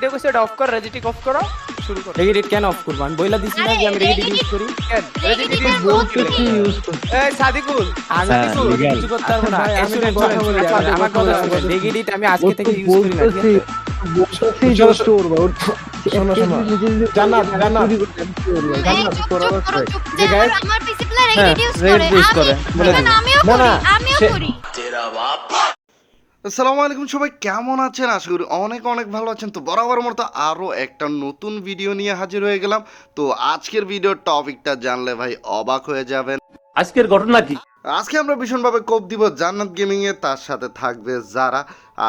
এটা কইছে এটা অফ কর রেজিটিক অফ করো শুরু করো। রেগিডিট কেন অফ করব? আমি বইলা দিছি না যে আমি রেগিডিট ইউজ করি। কেন? রেজিটিক তুই বলতেছি ইউজ কর। এই সাদিকুল আমি কিছু করতে পারব না। আমি কথা বলি, আমার কথা বলি। শুনেন। আমি আজকে থেকে ইউজ করি না। ঠিক বলতেছি আছে? বলতেছি শোনো, just চোর বা ওর শোনো, শোনো। জান্নাত, জান্নাত। চুরি করতে আমি চোর ভাই। এই জান্নাত, চুপ তোর চুপ আসসালামু আলাইকুম সবাই, কেমন আছেন? আশা করি অনেক অনেক ভালো আছেন। তো বরাবর মতো আরও একটা নতুন ভিডিও নিয়ে হাজির হয়ে গেলাম। তো আজকের ভিডিওর টপিকটা জানলে ভাই অবাক হয়ে যাবেন। আজকের ঘটনা কি? আজকে আমরা ভীষণভাবে কোপ দিব জান্নাত গেমিং এ, তার সাথে থাকবে যারা।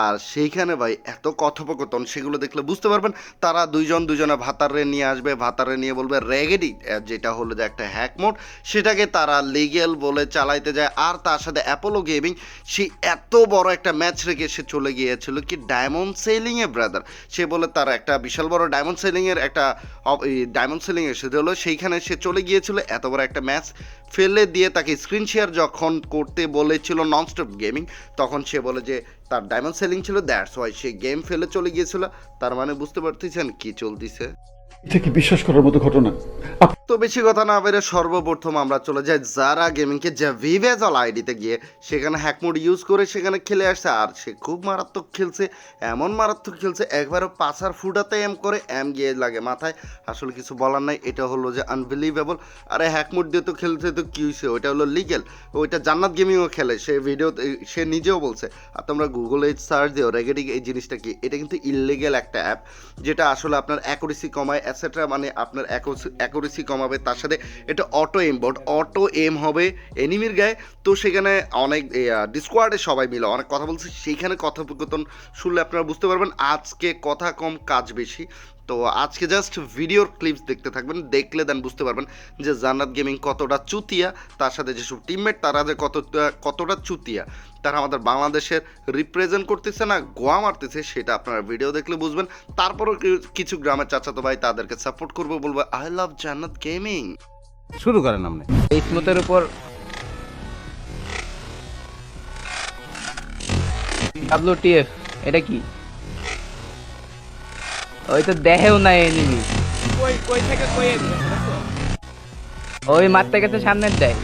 আর সেইখানে ভাই, এত কথোপকথন, সেগুলো দেখলে বুঝতে পারবেন, তারা দুইজন দুজনে ভাতারে নিয়ে আসবে ভাতারে নিয়ে বলবে রেগেডি যেটা হলো যে একটা হ্যাক মোড সেটাকে তারা লিগেল বলে চালাইতে যায়। আর তার সাথে অ্যাপোলো গেমিং সে এত বড় একটা ম্যাচ রেখে সে চলে গিয়েছিল কি ডায়মন্ড সেলিং এ ব্রাদার সে বলে তার একটা বিশাল বড় ডায়মন্ড সেলিংয়ের একটা ডায়মন্ড সেলিং এর সেটা হলো সেইখানে সে চলে গিয়েছিল, এত বড় একটা ম্যাচ ফেলে দিয়ে তাকে স্ক্রিন শেয়ার যখন করতে বলেছিল ননস্টপ গেমিং তখন সে বলে যে, তার ডায়মন্ড সেলিং ছিল দ্যাটস ওয়াই সে গেম ফেলে চলে গিয়েছিল। তার মানে বুঝতে পারতেছেন কী চলতিছে। এটা কি বিশ্বাস করার মতো ঘটনা? তো বেশি কথা না বেরে সর্বপ্রথম আমরা চলে যাই যারা গেমিংকে যে ভিভেজল আইডিতে গিয়ে। সেখানে হ্যাকমোড ইউজ করে সেখানে খেলে আসছে, আর সে খুব মারাত্মক খেলছে, এমন মারাত্মক খেলছে, একবারও পাছার ফুটাতে এম করে এম গিয়ে লাগে মাথায়। আসলে কিছু বলার নাই, এটা হলো যে আনবিলিভেবল আরে হ্যাকমোড দিয়ে তো খেলছে তো কি হয়েছে ওইটা হলো লিগেল ওইটা জান্নাত গেমিংও খেলে, সে ভিডিও সে নিজেও বলছে। আর তোমরা গুগলে সার্চ দিও রেগেডিং এই জিনিসটা কি? এটা কিন্তু ইলিগেল একটা অ্যাপ যেটা আসলে আপনার অ্যাকুরেসি কমায় অ্যাসেট্রা মানে আপনার অ্যাকুরেসি কমাবে, তার সাথে এটা auto aim bot auto aim হবে এনিমির গায়ে। তো সেখানে অনেক ডিসকোয়ার্ডে সবাই মিলে অনেক কথা বলছে। সেইখানে কথোপকথন শুনলে আপনারা বুঝতে পারবেন আজকে কথা কম, কাজ বেশি। তো আজকে জাস্ট ভিডিওর ক্লিপস দেখতে থাকবেন দেখলে দেন বুঝতে পারবেন যে জান্নাত গেমিং কতটা চুতিয়া তার সাথে যেসব টিমমেট তারা যে কতটা কতটা চুতিয়া তারা আমাদের বাংলাদেশের রিপ্রেজেন্ট করতেছে না গোয়া মারতেছে সেটা আপনারা ভিডিও দেখলে বুঝবেন। তারপরও কিছু গ্রামের চাচাতো ভাই তাদেরকে সাপোর্ট করব বলব আই লাভ জান্নাত গেমিং শুরু করেন আপনি। এই স্মুথের উপর ডাব্লিউটিএফ এটা কি? ওই তো দেহেও নাই এনিমি কই কই থেকে কই ওই মারতে গেছে সামনের দেয়।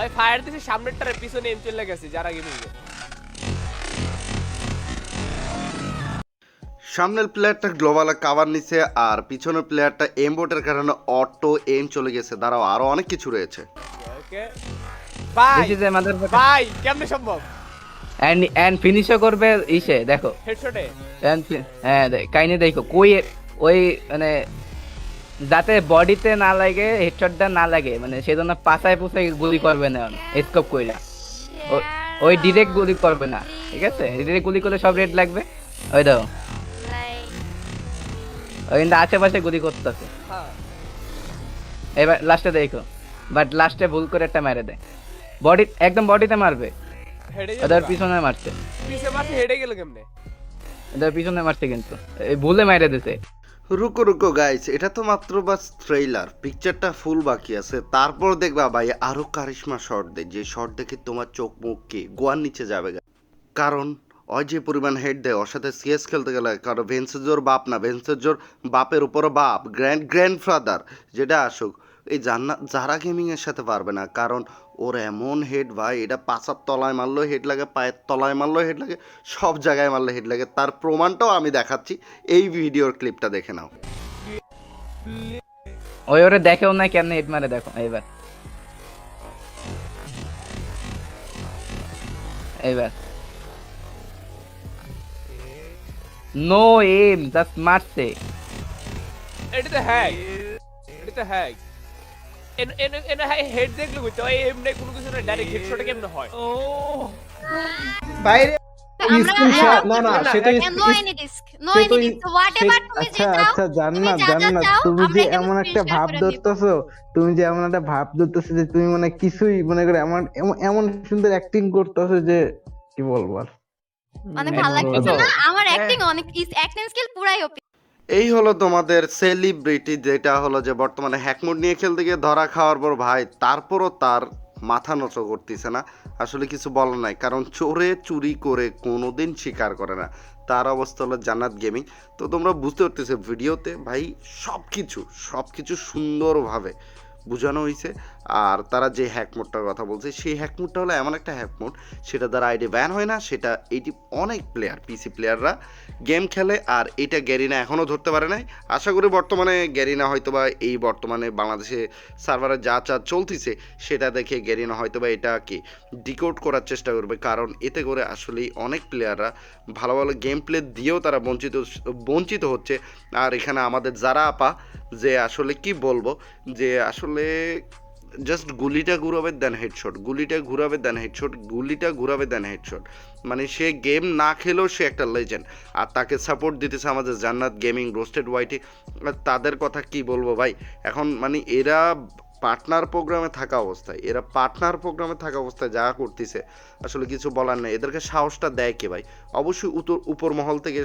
ওই ফায়ার দিছে সামনেরটার পিছনে এম চলে গেছে যারা গেমিং সামনের প্লেয়ারটা গ্লোবাল কাভার নিছে আর পিছনের প্লেয়ারটা এম বোটের কারণে অটো এম চলে গেছে। দাঁড়াও আরও অনেক কিছু রয়েছে। ওকে ভাই দিস ইজ আমাদের ভাই কেমনে সম্ভব? এন্ড এন্ড ফিনিশও করবে ইসে দেখো। হেডশটে হ্যাঁ কাহিনী দেখো কই ওই মানে যাতে বডিতে না লাগে হেডশটটা না লাগে মানে সেজন্য পাছায় পুছায় গুলি করবে না স্কোপ কইরা। ওই ডিরেক্ট গুলি করবে না ঠিক আছে? ডিরেক্ট গুলি করলে সব রেড লাগবে। ওই দেখো ওই কিন্তু আশেপাশে গুলি করতেছে। হ্যাঁ। এবার লাস্টে দেখো বাট লাস্টে ভুল করে একটা মেরে দেয় বডি একদম বডিতে মারবে। হেডে পিছনে মারছে। পিছে মারছে হেডে গেল কেমনে? পিছনে মারছে কিন্তু। এই ভুলে দিছে। রুকো রুকো গাইস এটা তো মাত্র বাস ট্রেইলার পিকচারটা ফুল বাকি আছে। তারপর দেখবা ভাই আরও কারিশমা শট দে যে শট দেখে তোমার চোখ মুখ কি? গোয়ার নিচে যাবে কারণ ওই যে পরিমাণ হেড দেয় ওর সাথে সিএস খেলতে গেলে কারণ ভেন্সেজোর বাপ না। ভেন্সেজোর বাপের উপরও বাপ। গ্র্যান্ড গ্র্যান্ড ফাদার যেটা আসুক। এই জান্নাত যারা গেমিং এর সাথে পারবে না। কারণ ওর এমন হেড ভাই এটা পাঁচার তলায় মারলো হেড লাগে পায়ের তলায় মারলো হেড লাগে সব জায়গায় মারলে হেড লাগে। তার প্রমাণটাও আমি দেখাচ্ছি। এই ভিডিওর ক্লিপটা দেখে নাও। ওই ওরে দেখেও না কেন হেড মারে দেখো এবার এবার নো এম জাস্ট মারছে। এটা তো হ্যাক এটা তো হ্যাক হেড দেখলে কইতে ওই এমনি কোনো কিছু না ডাইরেক্ট হেডশটে কেমনে হয়? ও বাইরে না না সেটা no any disk no any তো ডিস্ক হোয়াটএভার তুমি আচ্ছা যে চাও আচ্ছা জান্নাত যা যা জান্নাত তুমি যে এমন একটা ভাব ধরতেছো তুমি যে এমন একটা ভাব ধরতেছো যে তুমি মানে কিছুই মনে করে এমন এমন- এমন সুন্দর অ্যাক্টিং করতেছো যে কি বলব আর? হ্যাঁ, ভালো লাগতেছে না? আমার অ্যাক্টিং অনেক অ্যাক্টিং স্কিল পুরাই ওপি এই হলো তোমাদের সেলিব্রিটি যেটা হলো যে বর্তমানে হ্যাকমোড নিয়ে খেলতে গিয়ে ধরা খাওয়ার পর ভাই তারপরও তার মাথা নত করতেছে না। আসলে কিছু বলার নাই, কারণ চোরে চুরি করে কোনো দিন স্বীকার করে না। তার অবস্থা হলো জান্নাত গেমিং তো তোমরা বুঝতে পারতেছো, ভিডিওতে ভাই সব কিছু সব কিছু সুন্দরভাবে বোঝানো হয়েছে আর তারা যে হ্যাক মোডটার কথা বলছে, সেই হ্যাক মোডটা হলো এমন একটা হ্যাক মোড সেটা দ্বারা আইডি ব্যান হয় না, সেটা এইটি অনেক প্লেয়ার পিসি প্লেয়াররা গেম খেলে আর এটা গ্যারিনা এখনও ধরতে পারে নাই। আশা করি বর্তমানে গ্যারিনা হয়তো বা এই বর্তমানে বাংলাদেশে সার্ভারে যা যা চলতেছে, সেটা দেখে গ্যারিনা হয়তো বা এটাকে ডিকোড করার চেষ্টা করবে, কারণ এতে করে আসলেই অনেক প্লেয়াররা ভালো ভালো গেম প্লে দিয়েও তারা বঞ্চিত বঞ্চিত হচ্ছে। আর এখানে আমাদের যারা আপা, যে আসলে কি বলব, যে আসলে জাস্ট গুলিটা ঘুরাবে দেন হেডশট গুলিটা ঘুরাবে দেন হেডশট গুলিটা ঘুরাবে দেন হেডশট মানে সে গেম না খেলেও সে একটা লেজেন্ড আর তাকে সাপোর্ট দিতেছে আমাদের জান্নাত গেমিং রোস্টেড ওয়াইটি তাদের কথা কি বলব ভাই? এখন মানে এরা পার্টনার প্রোগ্রামে থাকা অবস্থায়, এরা পার্টনার প্রোগ্রামে থাকা অবস্থায় যা করতেছে, আসলে কিছু বলার নেই। এদেরকে সাহসটা দেয় কে ভাই? অবশ্যই উত্তর উপর মহল থেকে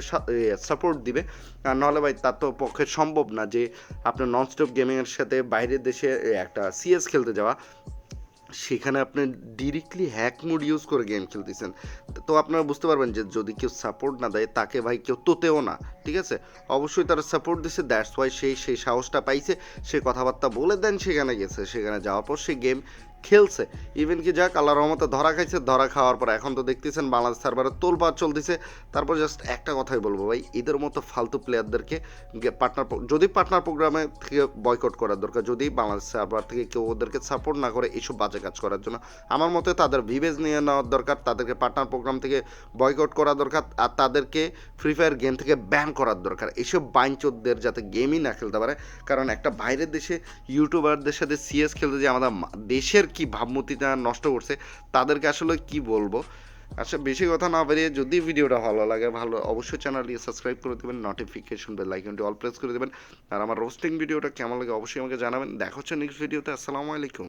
সাপোর্ট দিবে। আর নাহলে ভাই তার তো পক্ষে সম্ভব না যে আপনার ননস্টপ গেমিংয়ের সাথে বাইরের দেশে একটা সিএস খেলতে যাওয়া সেখানে আপনি ডিরেক্টলি হ্যাক মোড ইউজ করে গেম খেলতেছেন। তো আপনারা বুঝতে পারবেন যে যদি কেউ সাপোর্ট না দেয়, তাকে ভাই কেউ তোতেও না, ঠিক আছে? অবশ্যই তারা সাপোর্ট দিছে দ্যাটস ওয়াই সেই সেই সাহসটা পাইছে, সে কথাবার্তা বলে দেন, সেখানে গেছে, সেখানে যাওয়ার পর সে গেম খেলছে। ইভেন কি যাক আল্লাহ রহমতে ধরা খাইছে, ধরা খাওয়ার পর এখন তো দেখতেছেন বাংলাদেশ সার্ভারে তোলপাড় চলতেছে। তারপর জাস্ট একটা কথাই বলব ভাই, এদের মতো ফালতু প্লেয়ারদেরকে পার্টনার যদি পার্টনার প্রোগ্রামে থেকে বয়কট করার দরকার, যদি বাংলাদেশ সার্ভার থেকে কেউ ওদেরকে সাপোর্ট না করে এইসব বাজে কাজ করার জন্য, আমার মতে তাদের ভিভেজ নিয়ে নেওয়ার দরকার, তাদেরকে পার্টনার প্রোগ্রাম থেকে বয়কট করা দরকার, আর তাদেরকে ফ্রি ফায়ার গেম থেকে ব্যান করার দরকার। এইসব বাইনচোদদের যাতে গেমই না খেলতে পারে, কারণ একটা বাইরের দেশে ইউটিউবারদের সাথে সিএস খেলতে যে আমাদের দেশের কি ভাবমূর্তিটা নষ্ট করছে, তাদেরকে আসলে কি বলব? আচ্ছা বেশি কথা না বেরিয়ে যদি ভিডিওটা ভালো লাগে, ভালো, অবশ্যই চ্যানেলটি সাবস্ক্রাইব করে দেবেন নোটিফিকেশন বেল আইকনটি অল প্রেস করে দেবেন। আর আমার রোস্টিং ভিডিওটা কেমন লাগে অবশ্যই আমাকে জানাবেন। দেখা হচ্ছে নেক্সট ভিডিওতে আসসালামু আলাইকুম।